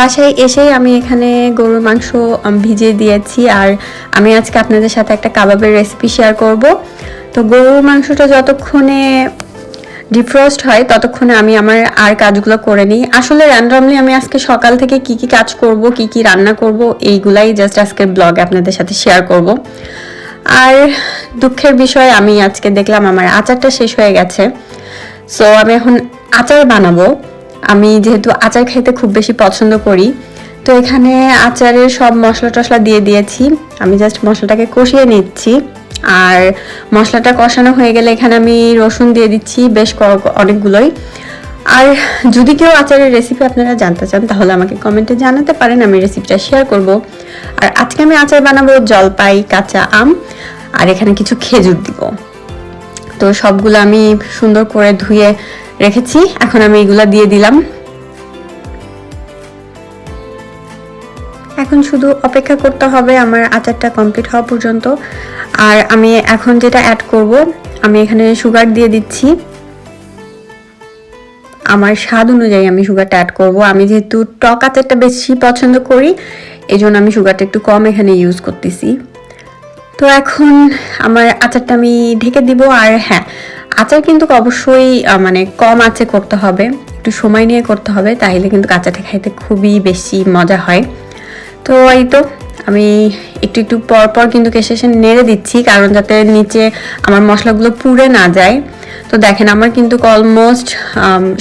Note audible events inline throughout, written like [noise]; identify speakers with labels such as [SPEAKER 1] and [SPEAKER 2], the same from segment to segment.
[SPEAKER 1] বাসায় এসেই আমি এখানে গরুর মাংস ভিজিয়ে দিয়েছি। আর আমি আজকে আপনাদের সাথে একটা কাবাবের রেসিপি শেয়ার করব। তো গরুর মাংসটা যতক্ষণে ডিফ্রস্ট হয়, ততক্ষণে আমি আমার আর কাজগুলো করে নিই। আসলে র্যান্ডমলি আমি আজকে সকাল থেকে কি কি কাজ করব, কি কি রান্না করব, এইগুলাই জাস্ট আজকের ব্লগে আপনাদের সাথে শেয়ার করব। আর দুঃখের বিষয়, আমি আজকে দেখলাম আমার আচারটা শেষ হয়ে গেছে। সো আমি এখন আচার বানাবো। আমি যেহেতু আচার খাইতে খুব বেশি পছন্দ করি, তো এখানে আচারের সব মশলা টশলা দিয়ে দিয়েছি। আমি জাস্ট মশলাটাকে কষিয়ে নিচ্ছি। আর মশলাটা কষানো হয়ে গেলে এখানে আমি রসুন দিয়ে দিচ্ছি বেশ অনেকগুলোই। আর যদি কেউ আচারের রেসিপি আপনারা জানতে চান, তাহলে আমাকে কমেন্টে জানাতে পারেন, আমি রেসিপিটা শেয়ার করব। আর আজকে আমি আচার বানাবো জলপাই, কাঁচা আম, আর এখানে কিছু খেজুর দিব। তো সবগুলো আমি সুন্দর করে ধুয়ে রেখেছি। এখন আমি এগুলো দিয়ে দিলাম। এখন শুধু অপেক্ষা করতে হবে আমার আচারটা কমপ্লিট হওয়া পর্যন্ত। আর আমি এখন যেটা অ্যাড করব, আমি এখানে সুগার দিয়ে দিচ্ছি। আমার স্বাদ অনুযায়ী আমি সুগারটা অ্যাড করব। আমি যেহেতু টক আচারটা বেশি পছন্দ করি এই আমি সুগারটা একটু কম এখানে ইউজ করতেছি। তো এখন আমার আচারটা আমি ঢেকে দিব আর হ্যাঁ আচার কিন্তু অবশ্যই মানে কম আঁচে করতে হবে, একটু সময় নিয়ে করতে হবে তাহলে কিন্তু কাঁচাটা খাইতে খুবই বেশি মজা হয়। তো এই তো, আমি একটু একটু পর পর কিন্তু এসে নেড়ে দিচ্ছি, কারণ যাতে নিচে আমার মশলাগুলো পুড়ে না যায়। তো দেখেন, আমার কিন্তু অলমোস্ট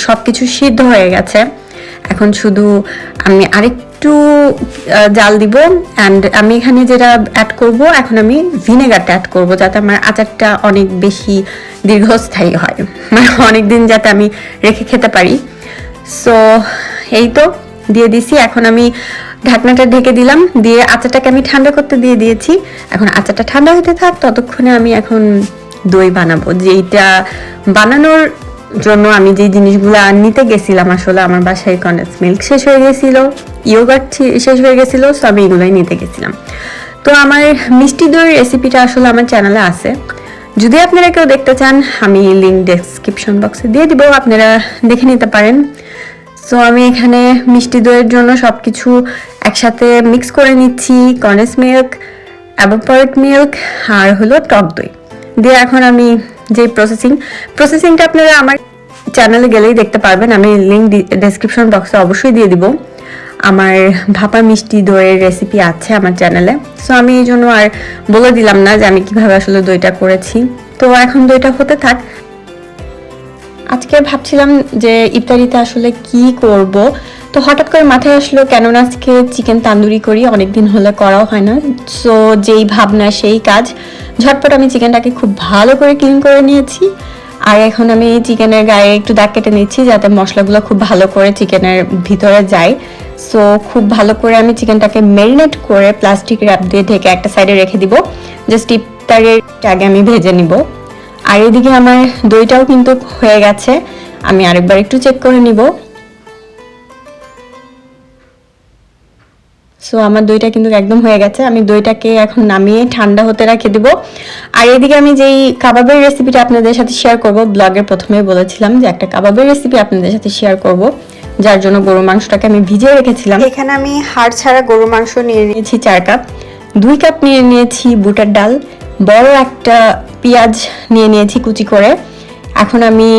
[SPEAKER 1] সব কিছু সিদ্ধ হয়ে গেছে। এখন শুধু আমি আরেকটু আহ, জাল দিব অ্যান্ড আমি এখানে যেটা অ্যাড করব এখন আমি ভিনেগারটা অ্যাড করব যাতে আমার আচারটা অনেক বেশি দীর্ঘস্থায়ী হয়। মানে অনেক দিন যাতে আমি রেখে খেতে পারি। সো এই তো দিয়ে দিছি। এখন আমি ঢাকনাটা ঢেকে দিলাম। দিয়ে আচারটাকে আমি ঠান্ডা করতে দিয়ে দিয়েছি। এখন আচারটা ঠান্ডা হতে থাক ততক্ষণে আমি এখন দই বানাবো। যেইটা বানানোর জন্য আমি যে জিনিসগুলো আর নিতে গেছিলাম আসলে আমার বাসায় কন্ডেন্স মিল্ক শেষ হয়ে গেছিল, ইয়োগার্ট শেষ হয়ে গেছিল, সো আমি এগুলোই নিতে গেছিলাম। তো আমার মিষ্টি দইয়ের রেসিপিটা আসলে আমার চ্যানেলে আছে। যদি আপনারা কেউ দেখতে চান, আমি লিঙ্ক ডেসক্রিপশন বক্সে দিয়ে দিব, আপনারা দেখে নিতে পারেন। সো আমি এখানে মিষ্টি দইয়ের জন্য সব কিছু একসাথে মিক্স করে নিচ্ছি কন্ডেন্স মিল্ক অ্যাভোপয়েড মিল্ক আর হলো টক দই। দিয়ে এখন আমি যে প্রসেসিং প্রসেসিংটা আপনারা আমার চ্যানেলে গেলেই দেখতে পারবেন। আমি লিঙ্ক ডেসক্রিপশন বক্সে অবশ্যই দিয়ে দিব। আমার ভাপা মিষ্টি দইয়ের রেসিপি আছে আমার চ্যানেলে সো আমি এই জন্য আর বলে দিলাম না যে আমি কীভাবে আসলে দইটা করেছি। তো, এখন দইটা হতে থাক। আজকে ভাবছিলাম যে ইফতারিতে আসলে কি করব? তো হঠাৎ করে মাথায় আসলো, কেননা আজকে চিকেন তান্দুরি করি, অনেকদিন হলে করাও হয় না। সো যেই ভাবনা, সেই কাজ। ঝটপট আমি চিকেনটাকে খুব ভালো করে ক্লিন করে নিয়েছি। আর এখন আমি চিকেনের গায়ে একটু দাগ কেটে নিচ্ছি, যাতে মশলাগুলো খুব ভালো করে চিকেনের ভিতরে যায়। সো খুব ভালো করে আমি চিকেনটাকে মেরিনেট করে প্লাস্টিক র্যাপ দিয়ে ঢেকে একটা সাইডে রেখে দিব। জাস্ট ইফতারের আগে আমি ভেজে নিব। আর এদিকে আমার দইটাও কিন্তু হয়ে গেছে। আমি আরেকবার একটু চেক করে নিব। সো আমার দইটা কিন্তু একদম হয়ে গেছে। আমি দইটাকে এখন নামিয়ে ঠান্ডা হতে রেখে দিব। আর এদিকে আমি যেই কাবাবের রেসিপিটা আপনাদের সাথে শেয়ার করব ব্লগের প্রথমে বলেছিলাম যে একটা কাবাবের রেসিপি আপনাদের সাথে শেয়ার করব যার জন্য গরুর মাংসটাকে আমি ভিজিয়ে রেখেছিলাম। এখানে আমি হাড় ছাড়া গরুর মাংস নিয়ে নিয়েছি চার কাপ। দুই কাপ নিয়ে নিয়েছি বুটার ডাল। বড় একটা পেঁয়াজ নিয়ে নিয়েছি কুচি করে। এখন আমি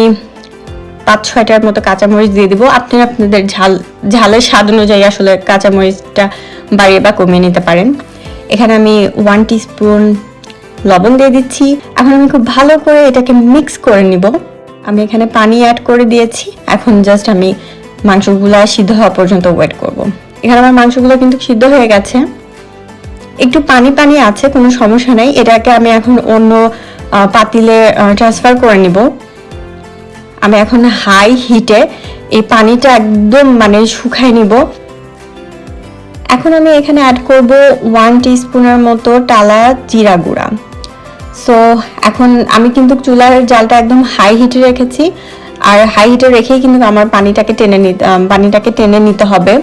[SPEAKER 1] পাঁচ ছয়টার মতো কাঁচামরিচ দিয়ে দিব। আপনি আপনাদের ঝাল, ঝালের স্বাদ অনুযায়ী আসলে কাঁচামরিচটা বাড়িয়ে বা কমিয়ে নিতে পারেন। এখানে আমি ওয়ান স্পুন লবণ দিয়ে দিচ্ছি। এখন আমি খুব ভালো করে এটাকে মিক্স করে নিব। আমি এখানে পানি অ্যাড করে দিয়েছি। এখন জাস্ট আমি মাংসগুলো সিদ্ধ হওয়া পর্যন্ত ওয়েট করব। এখানে আমার মাংসগুলো কিন্তু সিদ্ধ হয়ে গেছে। একটু পানি পানি আছে, কোনো সমস্যা নেই। এটাকে আমি এখন অন্য পাতিলে ট্রান্সফার করে নিব। আমি এখন হাই হিটে এই পানিটা একদম মানে শুকাই নিব। এখন আমি এখানে অ্যাড করব ওয়ান স্পুনের মতো টালা জিরা গুঁড়া। সো এখন আমি কিন্তু চুলার জালটা একদম হাই হিটে রেখেছি। আর হাই হিটে রেখেই কিন্তু আমার পানিটাকে টেনে নিতে পানিটাকে টেনে নিতে হবে।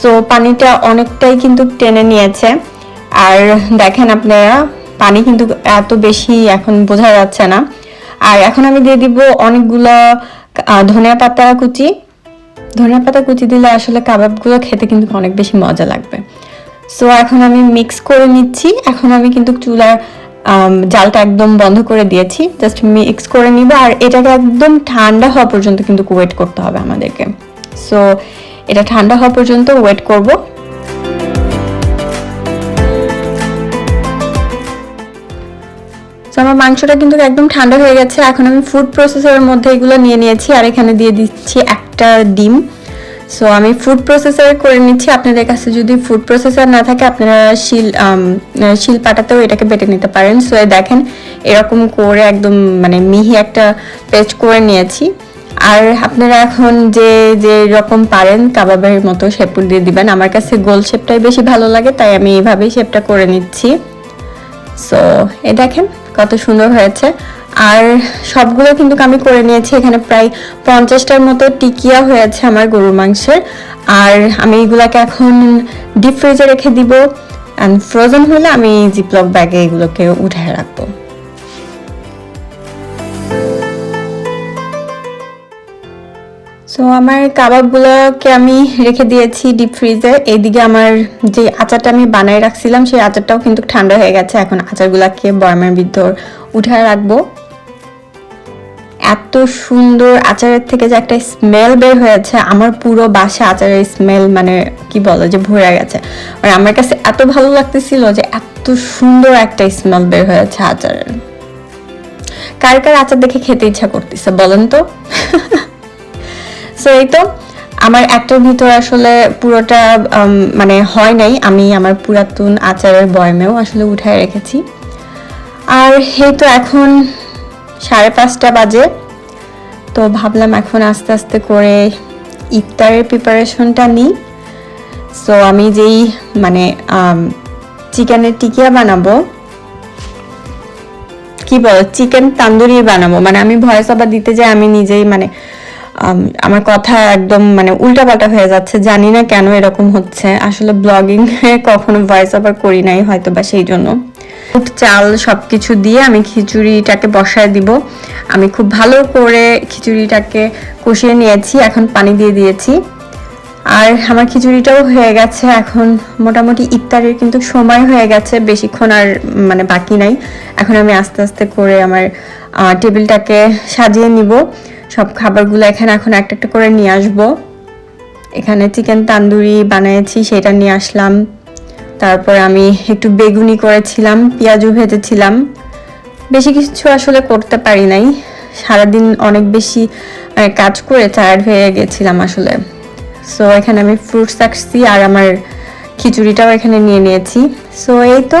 [SPEAKER 1] সো পানিটা অনেকটাই কিন্তু টেনে নিয়েছে। আর দেখেন আপনারা, পানি কিন্তু এত বেশি এখন বোঝা যাচ্ছে না। আর এখন আমি দিয়ে দিব অনেকগুলো ধনিয়া পাতা কুচি। ধনিয়া পাতা কুচি দিলে আসলে কাবাবগুলো খেতে কিন্তু অনেক বেশি মজা লাগবে। সো এখন আমি মিক্স করে নিচ্ছি। এখন আমি কিন্তু চুলার জালটা একদম বন্ধ করে দিয়েছি। জাস্ট মিক্স করে নিব আর এটাকে একদম ঠান্ডা হওয়া পর্যন্ত কিন্তু ওয়েট করতে হবে আমাদেরকে। সো এটা ঠান্ডা হওয়া পর্যন্ত ওয়েট করব। তো আমার মাংসটা কিন্তু একদম ঠান্ডা হয়ে গেছে। এখন আমি ফুড প্রসেসরের মধ্যে এগুলো নিয়ে নিয়েছি আর এখানে দিয়ে দিচ্ছি একটা ডিম। সো আমি ফুড প্রসেসর করে নিচ্ছি। আপনাদের কাছে যদি ফুড প্রসেসর না থাকে, আপনারা শিল শিল পাটাতেও এটাকে বেটে নিতে পারেন। সো দেখেন, এরকম করে একদম মানে মিহি একটা পেস্ট করে নিয়েছি। আর আপনারা এখন যে যে রকম পারেন, কাবাবের মতো শেপ দিয়ে দিবেন। আমার কাছে গোল শেপটাই বেশি ভালো লাগে, তাই আমি এইভাবেই শেপটা করে নিচ্ছি। সো এ দেখেন কত সুন্দর হয়েছে। আর সবগুলো কিন্তু আমি করে নিয়েছি, এখানে প্রায় পঞ্চাশটার মতো টিকিয়া হয়েছে আমার গরুর মাংসের। আর আমি এগুলাকে এখন ডিপ ফ্রিজে রেখে দিব অ্যান্ড ফ্রোজেন হলে আমি জিপলক ব্যাগে এগুলোকে উঠে রাখব। সো আমার কাবাবগুলোকে আমি রেখে দিয়েছি ডিপ ফ্রিজে এইদিকে আমার যে আচারটা আমি বানায় রাখছিলাম, সেই আচারটাও কিন্তু ঠান্ডা হয়ে গেছে। এখন আচারগুলোকে বয়ামের ভিতর উঠায় রাখব। এত সুন্দর আচারের থেকে যে একটা স্মেল বের হয়েছে। আমার পুরো বাসা আচারের স্মেল মানে কি বলো যে ভরে গেছে। আর আমার কাছে এত ভালো লাগতেছিল যে এত সুন্দর একটা স্মেল বের হয়েছে আচারের। কার কার আচার দেখে খেতে ইচ্ছা করতেছে বলেন তো? [laughs] সো এই তো, আমার একটার ভিতর আসলে পুরোটা মানে হয় নাই। আমি আমার পুরাতন আচারের বয়মেও আসলে উঠায় রেখেছি। আর এই তো এখন সাড়ে পাঁচটা বাজে। তো ভাবলাম এখন আস্তে আস্তে করে ইফতারের প্রিপারেশনটা নিই। সো আমি যেই মানে চিকেনের টিকিয়া বানাবো। কি বল, চিকেন তান্দুরি বানাবো। মানে আমি ভয়েস ওভার দিতে যাই, আমি নিজেই মানে আমার কথা একদম মানে উল্টাপাল্টা হয়ে যাচ্ছে জানি না কেন এরকম হচ্ছে। আসলে ব্লগিং কখনো ভয়েস ওভার করি নাই হয়তো বা সেই জন্য। বুট, চাল সব কিছু দিয়ে আমি খিচুড়িটাকে বসায় দিব। আমি খুব ভালো করে খিচুড়িটাকে কষিয়ে নিয়েছি এখন পানি দিয়ে দিয়েছি। আর আমার খিচুড়িটাও হয়ে গেছে এখন মোটামুটি ইফতারের কিন্তু সময় হয়ে গেছে বেশিক্ষণ আর মানে বাকি নাই। এখন আমি আস্তে আস্তে করে আমার টেবিলটাকে সাজিয়ে নিব। সব খাবারগুলো এখানে এখন একটা একটা করে নিয়ে আসব। এখানে চিকেন তান্দুরি বানিয়েছি সেটা নিয়ে আসলাম। তারপর আমি একটু বেগুনি করেছিলাম পেঁয়াজু ভেজেছিলাম। বেশি কিছু আসলে করতে পারি নাই। সারাদিন অনেক বেশি মানে, কাজ করে টায়ার্ড হয়ে গেছিলাম আসলে। সো এখানে আমি ফ্রুটস রাখছি আর আমার খিচুড়িটাও এখানে নিয়ে নিয়েছি। সো এই তো।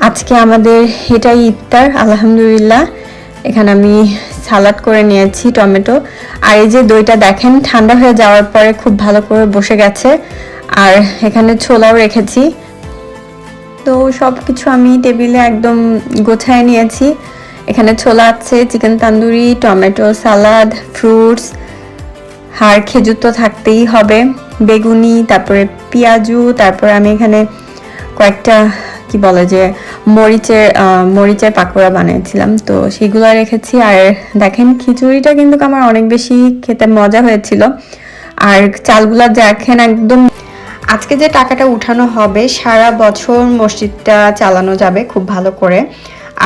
[SPEAKER 1] আজকে আমাদের এটাই ইফতার আলহামদুলিল্লাহ। এখানে আমি সালাড করে নিয়েছি, টমেটো। আর এই যে দইটা দেখেন, ঠান্ডা হয়ে যাওয়ার পরে খুব ভালো করে বসে গেছে। আর এখানে ছোলাও রেখেছি। তো সব কিছু আমি টেবিলে একদম গোছায় নিয়েছি। এখানে ছোলা আছে, chicken tandoori, tomato salad, fruits. আর খেজুর তো থাকতেই হবে। বেগুনি, তারপরে পেঁয়াজু, তারপরে আমি এখানে কয়েকটা কি বলে যে মরিচের মরিচের পাকোড়া বানিয়েছিলাম। তো সেগুলো রেখেছি। আর দেখেন, খিচুড়িটা কিন্তু আমার অনেক বেশি খেতে মজা হয়েছিল। আর চালগুলা দেখেন একদম আজকে যে টাকাটা উঠানো হবে, সারা বছর মসজিদটা চালানো যাবে খুব ভালো করে।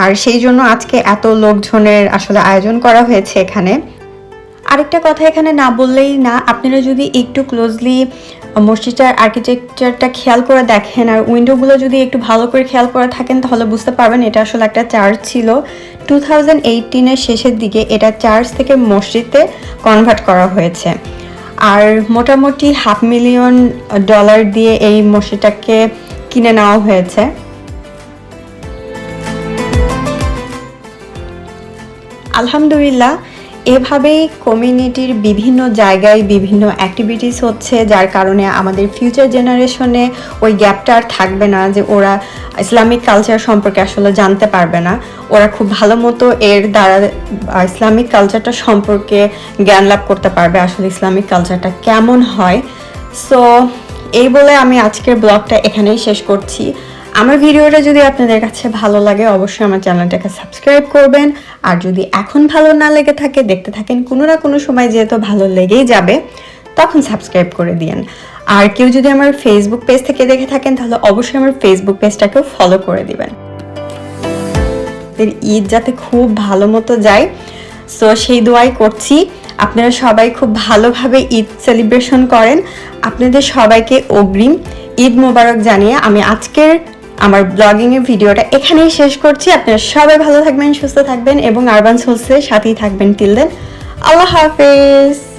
[SPEAKER 1] আর সেই জন্য আজকে এত লোকজনের আসলে আয়োজন করা হয়েছে এখানে। আরেকটা কথা এখানে না বললেই না, আপনারা যদি একটু ক্লোজলি মসজিদটার আর্কিটেকচারটা খেয়াল করে দেখেন। আর উইন্ডোগুলো যদি একটু ভালো করে খেয়াল করে থাকেন, তাহলে বুঝতে পারবেন এটা আসলে একটা চার্চ ছিল। টু থাউজেন্ড শেষের দিকে এটা চার্চ থেকে মসজিদে কনভার্ট করা হয়েছে। আর মোটামুটি হাফ মিলিয়ন ডলার দিয়ে এই মসজিদটাকে কিনে নেওয়া হয়েছে। আলহামদুলিল্লাহ এভাবেই কমিউনিটির বিভিন্ন জায়গায় বিভিন্ন অ্যাক্টিভিটিস হচ্ছে, যার কারণে আমাদের ফিউচার জেনারেশনে ওই গ্যাপটা আর থাকবে না যে ওরা ইসলামিক কালচার সম্পর্কে আসলে জানতে পারবে না। ওরা খুব ভালো মতো এর দ্বারা ইসলামিক কালচারটা সম্পর্কে জ্ঞান লাভ করতে পারবে আসলে ইসলামিক কালচারটা কেমন হয়। সো এই বলে আমি আজকের ব্লগটা এখানেই শেষ করছি। আমার ভিডিওটা যদি আপনাদের কাছে ভালো লাগে, অবশ্যই আমার চ্যানেলটাকে সাবস্ক্রাইব করবেন। আর যদি এখন ভালো না লেগে থাকে, দেখতে থাকেন কোনো না কোনো সময় যেহেতু ভালো লেগেই যাবে, তখন সাবস্ক্রাইব করে দিয়েন। আর কেউ যদি আমার ফেসবুক পেজ থেকে দেখে থাকেন, তাহলে অবশ্যই আমার ফেসবুক পেজটাকেও ফলো করে দিবেন। ঈদ যাতে খুব ভালো মতো যায় সো সেই দোয়াই করছি। আপনারা সবাই খুব ভালোভাবে ঈদ সেলিব্রেশন করেন। আপনাদের সবাইকে অগ্রিম ঈদ মোবারক জানিয়ে আমি আজকের আমার ব্লগিং এর ভিডিওটা এখানেই শেষ করছি। আপনারা সবাই ভালো থাকবেন, সুস্থ থাকবেন এবং আরবান সোলসের সাথেই থাকবেন। টিল দেন আল্লাহ হাফেজ।